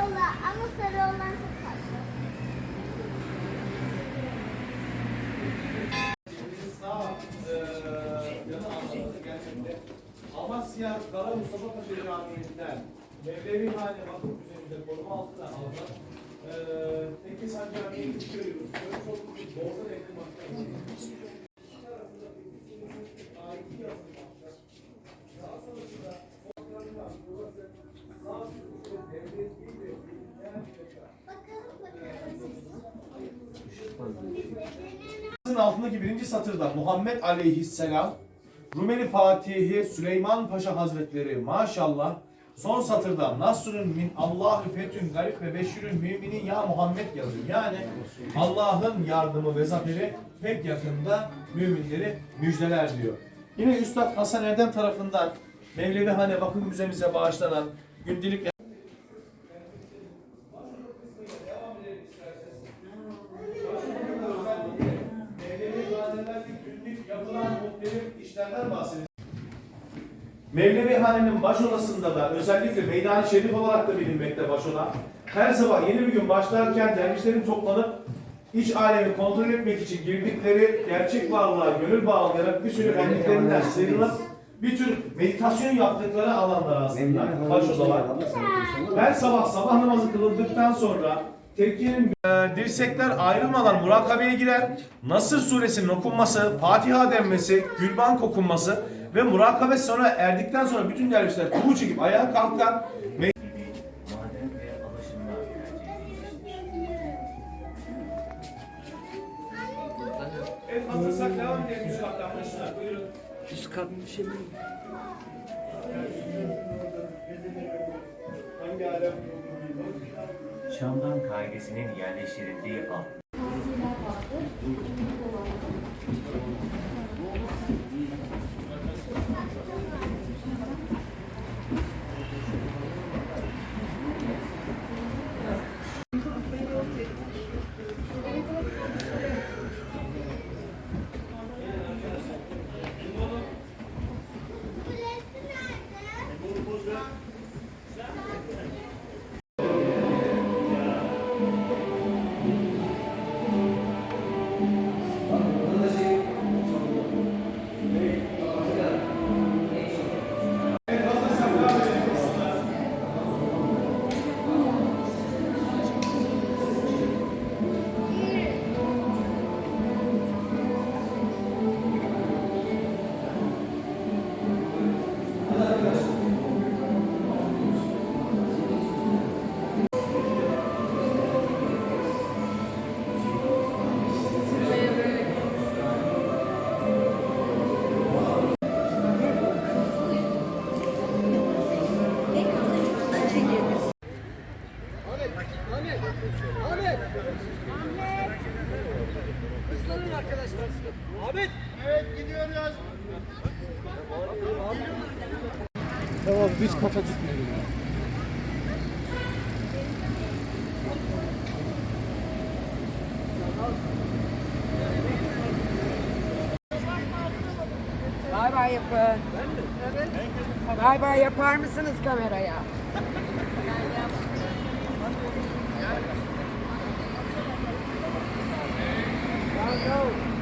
yolla ama sarı olan çok tatlı. Amasya Kara Mustafa Paşa Camii'nden Mevlevi Hane Vakıf Müzesi'nde koruma altına alınan eee Tekke Sancami'ye gidip görüyoruz. Borsa renkli makyaj. Ait yazılmakta. Daha sonrasında fotoğraflar, burası sağ altındaki birinci satırda Muhammed Aleyhisselam, Rumeli Fatihi Süleyman Paşa Hazretleri maşallah son satırda Nasrun min Allahü fetün garip ve beşirün müminin ya Muhammed yazıyor. Yani Allah'ın yardımı ve zaferi pek yakında müminleri müjdeler diyor. Yine Üstad Hasan Erdem tarafından Mevlevi Hane Vakıf Müzemize bağışlanan gündelik yapılan muhtelif işlerden bahsediyor. Mevlevi Hane'nin baş odasında da özellikle Meydan-ı Şerif olarak da bilinmekte baş oda. Her sabah yeni bir gün başlarken dervişlerin toplanıp iç alemi kontrol etmek için girdikleri gerçek varlığa gönül bağlayarak bir sürü benliklerinden sıyrılıp bir tür meditasyon yaptıkları alanlar aslında baş odalar. Her sabah sabah namazı kılındıktan sonra tekkenin e, dirsekler ayrılmadan murakabeye girer. Nasır suresinin okunması, Fatiha denmesi, Gülbank okunması ve murakabe sonra erdikten sonra bütün dervişler kuğu çekip ayağa kalkar. Me-. Evet hazırsak devam edelim başına. Buyurun. Üst kat bir şey mi? Şam'dan kaidesinin yerleştirildiği alt arkadaşlar. Ahmet. Tamam biz kafa tutmayalım. Bay bay yapın. Bay bay yapar mısınız kameraya? Go, go.